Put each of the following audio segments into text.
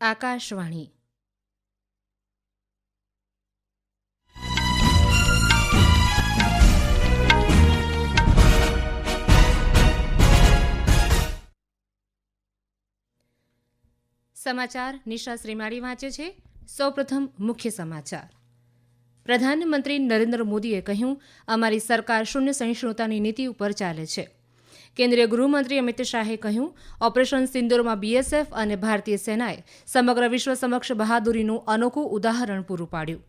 આકાશવાણી. સમાચાર નિશા શ્રીમાળી વાંચે છે. સૌપ્રથમ મુખ્ય સમાચાર. પ્રધાનમંત્રી નરેન્દ્ર મોદીએ કહ્યું, અમારી સરકાર શૂન્ય સહિષ્ણુતાની નીતિ ઉપર ચાલે છે. કેન્દ્રીય ગૃહમંત્રી અમિત શાહે કહ્યું, ઓપરેશન સિંદોરમાં બીએસએફ અને ભારતીય સેનાએ સમગ્ર વિશ્વ સમક્ષ બહાદુરીનું અનોખું ઉદાહરણ પૂરું પાડ્યું.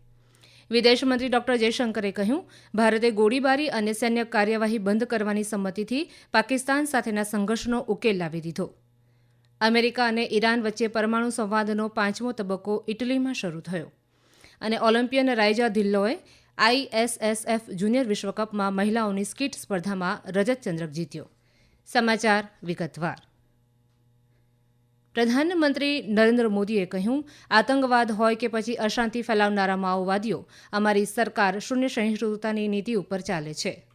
વિદેશમંત્રી ડોક્ટર જયશંકરે કહ્યું, ભારતે ગોળીબારી અને સૈન્ય કાર્યવાહી બંધ કરવાની સંમતિથી પાકિસ્તાન સાથેના સંઘર્ષનો ઉકેલ લાવી દીધો. અમેરિકા અને ઈરાન વચ્ચે પરમાણુ સંવાદનો પાંચમો તબક્કો ઇટલીમાં શરૂ થયો. અને ઓલિમ્પિયન રાઇજા ધિલ્લોએ આઈએસએસએફ જુનિયર વિશ્વકપમાં મહિલાઓની સ્કીટ સ્પર્ધામાં રજત ચંદ્રક જીત્યો. સમાચાર વિગતવાર. પ્રધાનમંત્રી નરેન્દ્ર મોદીએ કહ્યું, આતંકવાદ હોય કે પછી અશાંતિ ફેલાવનારા માઓવાદીઓ અમારી સરકાર શૂન્ય સહિષ્ણુતાની નીતિ ઉપર ચાલે છે.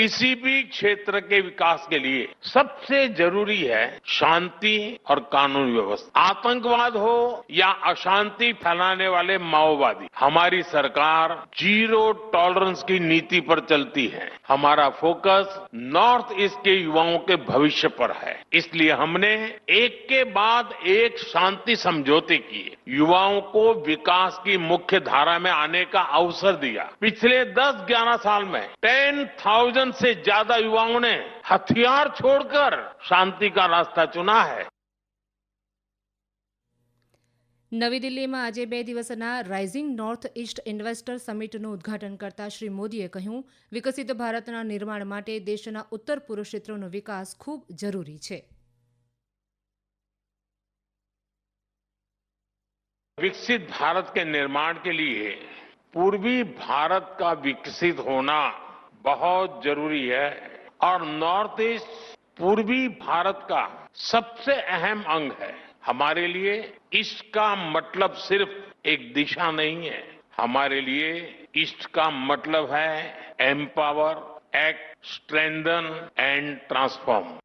किसी भी क्षेत्र के विकास के लिए सबसे ज़रूरी है शांति और कानून व्यवस्था। आतंकवाद हो या अशांति फैलाने वाले माओवादी, हमारी सरकार ज़ीरो टॉलरेंस की नीति पर चलती है। हमारा फोकस नॉर्थ ईस्ट के युवाओं के भविष्य पर है। इसलिए हमने एक के बाद एक शांति समझौते किए। युवाओं को विकास की मुख्य धारा में आने का अवसर दिया। पिछले 10-11 साल में टेन थाउज़ेंड से ज्यादा युवाओं ने हथियार छोड़कर शांति का रास्ता चुना है નવી દિલ્હીમાં આજે બે દિવસના રાઇઝિંગ નોર્થ ઇસ્ટ ઇન્વેસ્ટર સમિટનું ઉદઘાટન કરતા શ્રી મોદીએ કહ્યું વિકસિત ભારતના નિર્માણ માટે દેશના ઉત્તર પૂર્વ ક્ષેત્રનો વિકાસ ખૂબ જરૂરી છે विकसित भारत के निर्माण के लिए पूर्वी भारत का विकसित होना बहुत ज़रूरी है। और नॉर्थ ईस्ट, पूर्वी भारत का सबसे अहम अंग है। हमारे लिए इसका मतलब सिर्फ़ एक दिशा नहीं है। हमारे लिए ईस्ट का मतलब है empower, act, strengthen and transform.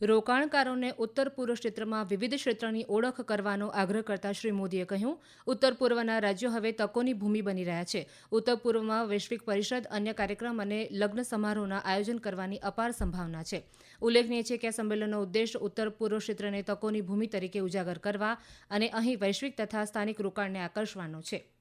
રોકાણકારોને ઉત્તર પૂર્વ ક્ષેત્રમાં વિવિધ ક્ષેત્રની ઓળખ કરવાનો આગ્રહ કરતા શ્રી મોદીએ કહ્યું, ઉત્તર પૂર્વના રાજ્યો હવે તકોની ભૂમિ બની રહ્યા છે. ઉત્તર પૂર્વમાં વૈશ્વિક પરિષદ, અન્ય કાર્યક્રમ અને લગ્ન સમારોહના આયોજન કરવાની અપાર સંભાવના છે. ઉલ્લેખનીય છે કે આ સંમેલનનો ઉદ્દેશ ઉત્તર પૂર્વ ક્ષેત્રને તકોની ભૂમિ તરીકે ઉજાગર કરવા અને અહીં વૈશ્વિક તથા સ્થાનિક રોકાણને આકર્ષવાનો છે.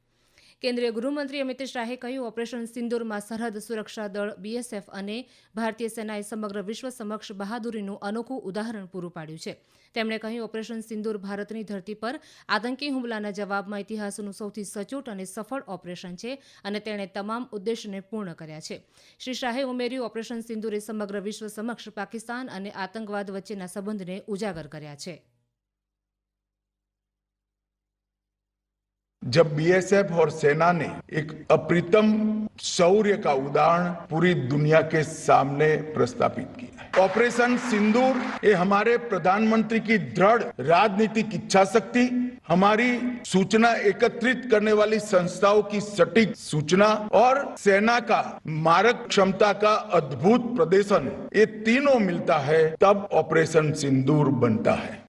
કેન્દ્રીય ગૃહમંત્રી અમિત શાહે કહ્યું, ઓપરેશન સિંદુરમાં સરહદ સુરક્ષા દળ, બીએસએફ અને ભારતીય સેનાએ સમગ્ર વિશ્વ સમક્ષ બહાદુરીનું અનોખું ઉદાહરણ પૂરું પાડ્યું છે. તેમણે કહ્યું, ઓપરેશન સિંદૂર ભારતની ધરતી પર આતંકી હુમલાના જવાબમાં ઇતિહાસનું સૌથી સચોટ અને સફળ ઓપરેશન છે અને તેણે તમામ ઉદ્દેશને પૂર્ણ કર્યા છે. શ્રી શાહે ઉમેર્યું, ઓપરેશન સિંદૂરે સમગ્ર વિશ્વ સમક્ષ પાકિસ્તાન અને આતંકવાદ વચ્ચેના સંબંધને ઉજાગર કર્યા છે. जब बीएसएफ और सेना ने एक अप्रितम शौर्य का उदाहरण पूरी दुनिया के सामने प्रस्तापित किया ऑपरेशन सिंदूर, ये हमारे प्रधानमंत्री की दृढ़ राजनीतिक इच्छा शक्ति हमारी सूचना एकत्रित करने वाली संस्थाओं की सटीक सूचना और सेना का मारक क्षमता का अद्भुत प्रदर्शन, ये तीनों मिलता है, तब ऑपरेशन सिंदूर बनता है।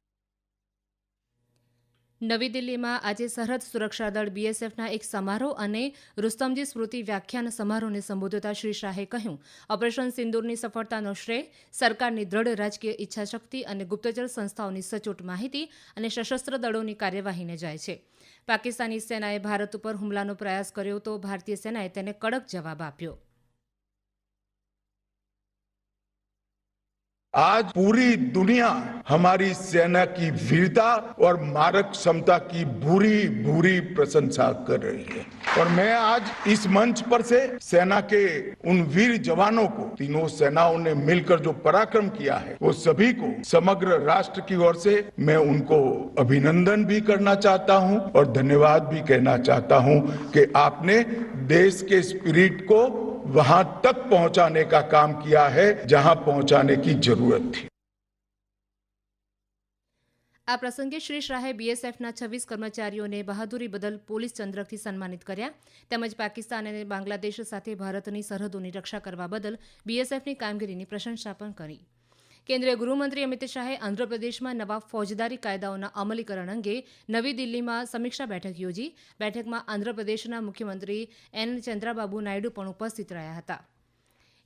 નવી દિલ્હીમાં આજે સરહદ સુરક્ષા દળ બીએસએફના એક સમારોહ અને રુસ્તમજી સ્મૃતિ વ્યાખ્યાન સમારોહને સંબોધતા શ્રી શાહે કહ્યું, ઓપરેશન સિંદૂરની સફળતાનો શ્રેય, સરકારની દૃઢ રાજકીય ઇચ્છાશક્તિ અને ગુપ્તચર સંસ્થાઓની સચોટ માહિતી અને સશસ્ત્ર દળોની કાર્યવાહીને જાય છે. પાકિસ્તાની સેનાએ ભારત ઉપર હુમલાનો પ્રયાસ કર્યો તો ભારતીય સેનાએ તેને કડક જવાબ આપ્યો. आज पूरी दुनिया हमारी सेना की वीरता और मारक क्षमता की बुरी भूरी प्रशंसा कर रही है। और मैं आज इस मंच पर से सेना के उन वीर जवानों को, तीनों सेनाओं ने मिलकर जो पराक्रम किया है, वो सभी को समग्र राष्ट्र की ओर से मैं उनको अभिनंदन भी करना चाहता हूँ और धन्यवाद भी कहना चाहता हूँ कि आपने देश के स्पिरिट को वहां तक पहुंचाने का काम किया है जहां पहुंचाने की जरूरत थी આ પ્રસંગે શ્રી શાહે બીએસએફના છવ્વીસ કર્મચારીઓને બહાદુરી બદલ પોલીસ ચંદ્રકથી સન્માનિત કર્યા તેમજ પાકિસ્તાન અને બાંગ્લાદેશ સાથે ભારતની સરહદોની રક્ષા કરવા બદલ બીએસએફની કામગીરીની પ્રશંસા પણ કરી કેન્દ્રીય ગૃહમંત્રી અમિત શાહે આંધ્રપ્રદેશમાં નવા ફોજદારી કાયદાઓના અમલીકરણ અંગે નવી દિલ્હીમાં સમીક્ષા બેઠક યોજી. બેઠકમાં આંધ્રપ્રદેશના મુખ્યમંત્રી એન ચંદ્રાબાબુ નાયડુ પણ ઉપસ્થિત રહ્યા હતા.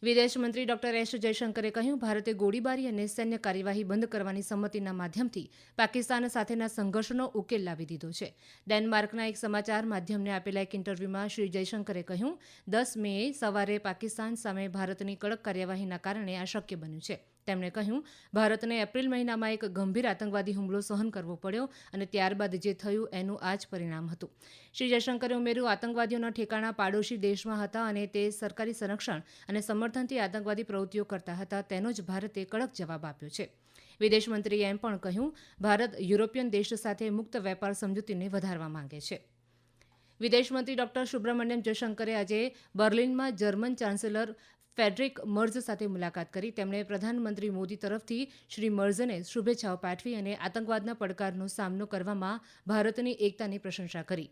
વિદેશ મંત્રી ડોક્ટર એસ જયશંકરે કહ્યું, ભારતે ગોળીબારી અને સૈન્ય કાર્યવાહી બંધ કરવાની સંમતિના માધ્યમથી પાકિસ્તાન સાથેના સંઘર્ષનો ઉકેલ લાવી દીધો છે. ડેનમાર્કના એક સમાચાર માધ્યમને આપેલા એક ઇન્ટરવ્યુમાં શ્રી જયશંકરે કહ્યું, દસ મેએ સવારે પાકિસ્તાન સામે ભારતની કડક કાર્યવાહીના કારણે આ શક્ય બન્યું છે. તેમણે કહ્યું, ભારતને એપ્રિલ મહિનામાં એક ગંભીર આતંકવાદી હુમલો સહન કરવો પડ્યો અને ત્યારબાદ જે થયું એનું આ જ પરિણામ હતું. શ્રી જયશંકરે ઉમેર્યું, આતંકવાદીઓના ઠેકાણા પાડોશી દેશમાં હતા અને તે સરકારી સંરક્ષણ અને સમર્થનથી આતંકવાદી પ્રવૃત્તિઓ કરતા હતા, તેનો જ ભારતે કડક જવાબ આપ્યો છે. વિદેશ મંત્રીએ એમ પણ કહ્યું, ભારત યુરોપિયન દેશ સાથે મુક્ત વેપાર સમજૂતીને વધારવા માંગે છે. વિદેશમંત્રી ડોક્ટર સુબ્રમણ્યમ જયશંકરે આજે બર્લિનમાં જર્મન ચાન્સેલર ફેડરિક મર્ઝ સાથે મુલાકાત કરી. તેમણે પ્રધાનમંત્રી મોદી તરફથી શ્રી મર્ઝને શુભેચ્છાઓ પાઠવી અને આતંકવાદના પડકારનો સામનો કરવામાં ભારતની એકતાની પ્રશંસા કરી.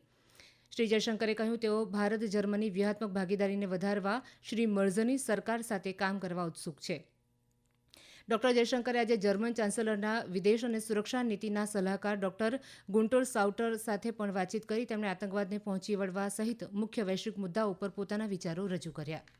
શ્રી જયશંકરે કહ્યું, તેઓ ભારત જર્મની વ્યૂહાત્મક ભાગીદારીને વધારવા શ્રી મર્ઝની સરકાર સાથે કામ કરવા ઉત્સુક છે. ડોક્ટર જયશંકરે આજે જર્મન ચાન્સેલરના વિદેશ અને સુરક્ષા નીતિના સલાહકાર ડોક્ટર ગુંટોર સાઉટર સાથે પણ વાતચીત કરી. તેમણે આતંકવાદને પહોંચી વળવા સહિત મુખ્ય વૈશ્વિક મુદ્દાઓ ઉપર પોતાના વિચારો રજૂ કર્યા.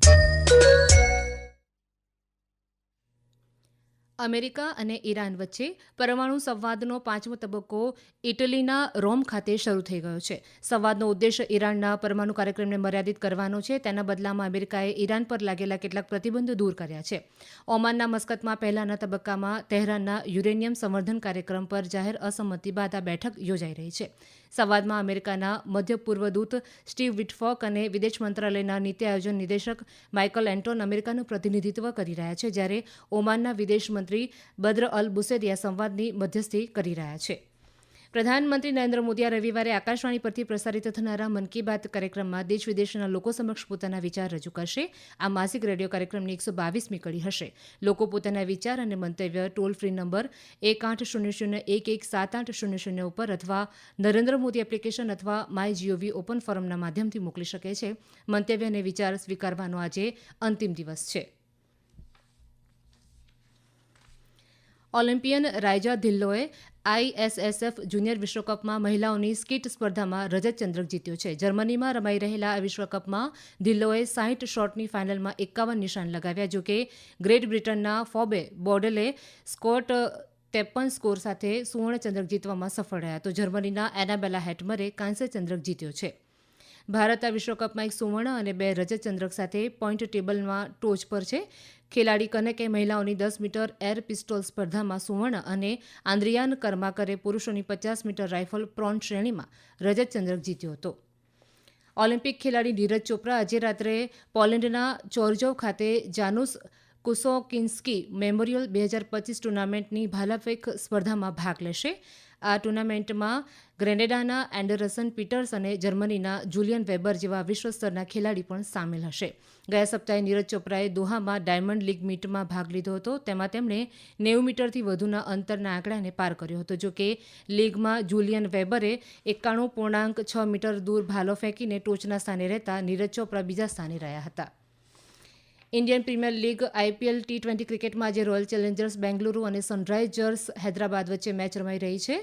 અમેરિકા અને ઈરાન વચ્ચે પરમાણુ સંવાદનો પાંચમો તબક્કો ઇટલીના રોમ ખાતે શરૂ થઈ ગયો છે. સંવાદનો ઉદ્દેશ ઈરાનના પરમાણુ કાર્યક્રમને મર્યાદિત કરવાનો છે. તેના બદલામાં અમેરિકાએ ઈરાન પર લાગેલા કેટલાક પ્રતિબંધો દૂર કર્યા છે. ઓમાનના મસ્કતમાં પહેલાના તબક્કામાં તહેરાનના યુરેનિયમ સંવર્ધન કાર્યક્રમ પર જાહેર અસંમતિ બાદ આ બેઠક યોજાઈ રહી છે. સંવાદમાં અમેરિકાના મધ્ય પૂર્વ દૂત સ્ટીવ વિટફોક અને વિદેશ મંત્રાલયના નીતિ આયોજન નિદેશક માઇકલ એન્ટોન અમેરિકાનું પ્રતિનિધિત્વ કરી રહ્યા છે, જ્યારે ઓમાનના વિદેશ મંત્રી બદ્ર અલ બુસેદિયા સંવાદની મધ્યસ્થી કરી રહ્યા છે. પ્રધાનમંત્રી નરેન્દ્ર મોદી આ રવિવારે આકાશવાણી પરથી પ્રસારિત થનારા મન કી બાત કાર્યક્રમમાં દેશ વિદેશના લોકો સમક્ષ પોતાના વિચાર રજૂ કરશે. આ માસિક રેડિયો કાર્યક્રમની એકસો બાવીસમી કડી હશે. લોકો પોતાના વિચાર અને મંતવ્ય ટોલ ફ્રી નંબર એક આઠ શૂન્ય શૂન્ય એક એક સાત આઠ શૂન્ય શૂન્ય ઉપર અથવા નરેન્દ્ર મોદી એપ્લિકેશન અથવા માય જીઓવી ઓપન ફોરમના માધ્યમથી મોકલી શકે છે. મંતવ્ય અને વિચાર સ્વીકારવાનો આજે અંતિમ દિવસ છે. ઓલિમ્પિયન રાયજા ધિલ્લોએ આઈએસએસએફ જુનિયર વિશ્વકપમાં મહિલાઓની સ્કીટ સ્પર્ધામાં રજત ચંદ્રક જીત્યો છે. જર્મનીમાં રમાઈ રહેલા વિશ્વકપમાં ધિલ્લોએ સાહીઠ શોટની ફાઇનલમાં એકાવન નિશાન લગાવ્યા જોકે ગ્રેટ બ્રિટનના ફોબે બોર્ડલે સ્કોટ ત્રેપન સ્કોર સાથે સુવર્ણચંદ્રક જીતવામાં સફળ રહ્યા. તો જર્મનીના એનાબેલા હેટમરે કાંસ્ય ચંદ્રક જીત્યો છે. ભારત આ વિશ્વકપમાં એક સુવર્ણ અને બે રજત ચંદ્રક સાથે પોઈન્ટ ટેબલમાં ટોચ પર છે. ખેલાડી કનકે મહિલાઓની દસ મીટર એર પિસ્તોલ સ્પર્ધામાં સુવર્ણ અને આંદ્રિયાન કર્માકરે પુરુષોની પચાસ મીટર રાઇફલ પ્રોન શ્રેણીમાં રજત ચંદ્રક જીત્યો હતો. ઓલિમ્પિક ખેલાડી નીરજ ચોપરા આજે રાત્રે પોલેન્ડના ચોરજોવ ખાતે જાનુસ કુસોકિન્સ્કી મેમોરિયલ બે હજાર પચીસ ટુર્નામેન્ટની ભાલાફેક સ્પર્ધામાં ભાગ લેશે. આ ટુર્નામેન્ટમાં ગ્રેનેડાના એન્ડરસન પીટર્સ અને જર્મનીના જુલિયન વેબર જેવા વિશ્વ સ્તરના ખેલાડી પણ સામેલ હશે. ગયા સપ્તાહે નીરજ ચોપરાએ દોહામાં ડાયમંડ લીગ મીટમાં ભાગ લીધો હતો. તેમાં તેમણે નેવું મીટરથી વધુના અંતરના આંકડાને પાર કર્યો હતો. જો કે લીગમાં જુલિયન વેબરે એકાણું પૂર્ણાંક છ મીટર દૂર ભાલો ફેંકીને ટોચના સ્થાને રહેતા નીરજ ચોપરા બીજા સ્થાને રહ્યા હતા. Indian Premier League IPL T twenty ક્રિકેટમાં આજે રોયલ ચેલેન્જર્સ બેંગલુરુ અને સનરાઇઝર્સ હૈદરાબાદ વચ્ચે મેચ રમાઈ રહી છે.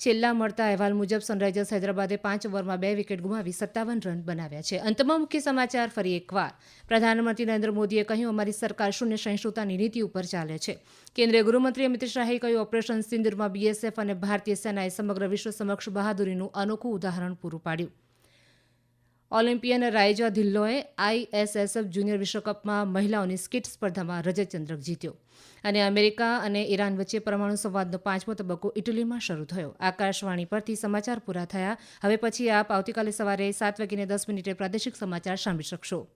છેલ્લા મળતા અહેવાલ મુજબ સનરાઇઝર્સ હૈદરાબાદે પાંચ ઓવરમાં બે વિકેટ ગુમાવી સત્તાવન રન બનાવ્યા છે. અંતમાં મુખ્ય સમાચાર ફરી એકવાર. પ્રધાનમંત્રી નરેન્દ્ર મોદીએ કહ્યું, અમારી સરકાર શૂન્ય સહિષ્ણુતાની નીતિ ઉપર ચાલે છે. કેન્દ્રીય ગૃહમંત્રી અમિત શાહે કહ્યું, ઓપરેશન સિંદુરમાં બીએસએફ અને ભારતીય સેનાએ સમગ્ર વિશ્વ સમક્ષ બહાદુરીનું અનોખું ઉદાહરણ પૂરું પાડ્યું. ઓલિમ્પિયન રાયજા ધિલ્લોએ આઈએસએસએફ જુનિયર વિશ્વકપમાં મહિલાઓની સ્કીટ સ્પર્ધામાં રજતચંદ્રક જીત્યો. અને અમેરિકા અને ઈરાન વચ્ચે પરમાણુ સંવાદનો પાંચમો તબક્કો ઇટલીમાં શરૂ થયો. આકાશવાણી પરથી સમાચાર પૂરા થયા. હવે પછી આપ આવતીકાલે સવારે સાત વાગીને દસ મિનિટે પ્રાદેશિક સમાચાર સાંભળી શકશો.